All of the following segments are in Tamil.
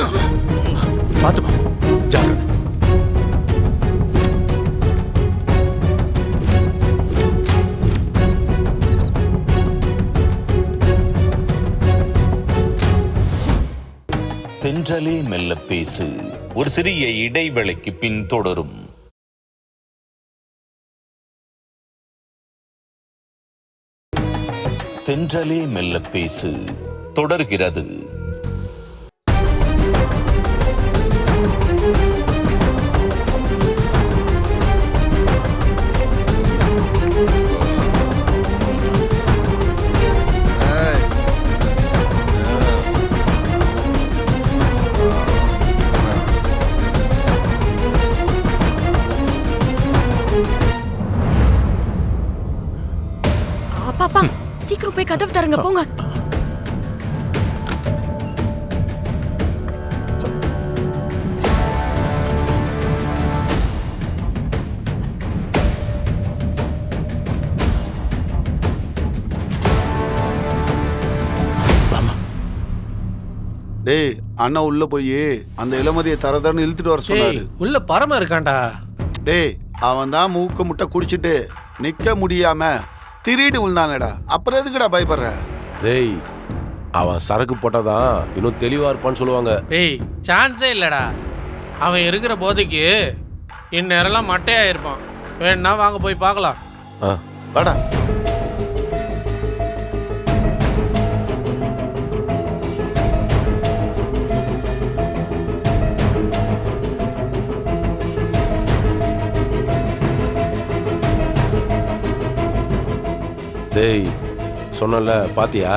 பாத்துமா ஜாக்கிரதை. தென்றலே மெல்ல பேசு. ஒரு சிறிய இடைவேளைக்கு பின் தொடரும். தென்றலே மெல்ல பேசு. தொடர்கிறது. அப்பா சீக்கிரம் போய் கதவு தரங்க போங்க. டேய் அண்ணா உள்ள போய் அந்த இளமதியை தரதன்னு இழுத்துட்டு வர சொன்னாரு. உள்ள பரம இருக்கான்டா. டேய் அவன் தான் மூக்க முட்டை குடிச்சிட்டு நிக்க முடியாம திருடி விழுந்தானேடா. அப்புறம் எதுக்குடா பயப்படுற? டேய் அவன் சரக்கு போட்டாதான் இன்னும் தெளிவா இருப்பான்னு சொல்லுவாங்க. டேய் சான்ஸே இல்லடா. அவன் இருக்கிற போதைக்கு இந்நேரம்லாம் மட்டையா இருப்பான் வேணா வாங்க போய் பார்க்கலாம். ஆ வாடா. டேய் சொன்னல பாத்தியா?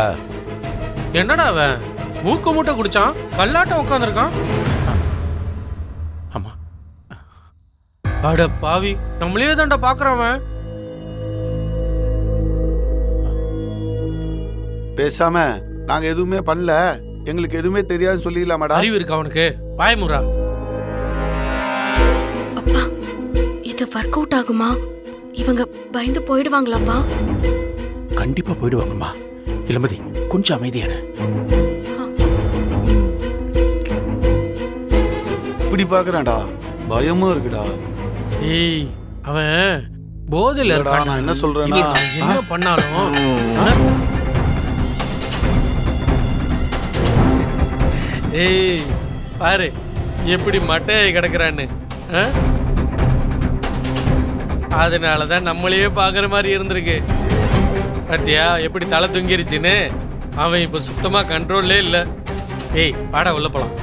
என்னடா அவன்? மூக்கு மூட்டை குடிச்சான் கல்லாட்டம் உட்காந்துருக்கான் ஆமா. அட பாவி நம்மளே தான்டா பார்க்கறான் அவன். பேசாம நாங்க எதுவுமே பண்ணல. எங்களுக்கு எதுவுமே தெரியாதுன்னு சொல்லிடலாமாடா அறிவு இருக்கு அவனுக்கு? பாயமுறா அப்பா இது ஒர்க் அவுட் ஆகுமா? இவங்க பயந்து போயிடுவாங்களாப்பா? கண்டிப்பா போயிடுவாங்கம்மா இளமதி கொஞ்சம் அமைதியா இரு. இப்படி பாக்குறான்டா. பயமும் இருக்குடா. ஏய் அவன் போதையில இல்லடா, இருக்கான் நான் என்ன சொல்றேன்னா? என்ன பண்ணாலும்? ஏய் பாரு எப்படி மட்டையை கிடக்குறான்னு ஆ? அதனாலதான் நம்மளையே பாக்குற மாதிரி இருந்திருக்கு. பாத்தியா? எப்படி தலை தொங்கிருச்சுன்னு? அவன் இப்போ சுத்தமாக கண்ட்ரோல்லே இல்லை. ஏய் வாடா உள்ள போலாம்.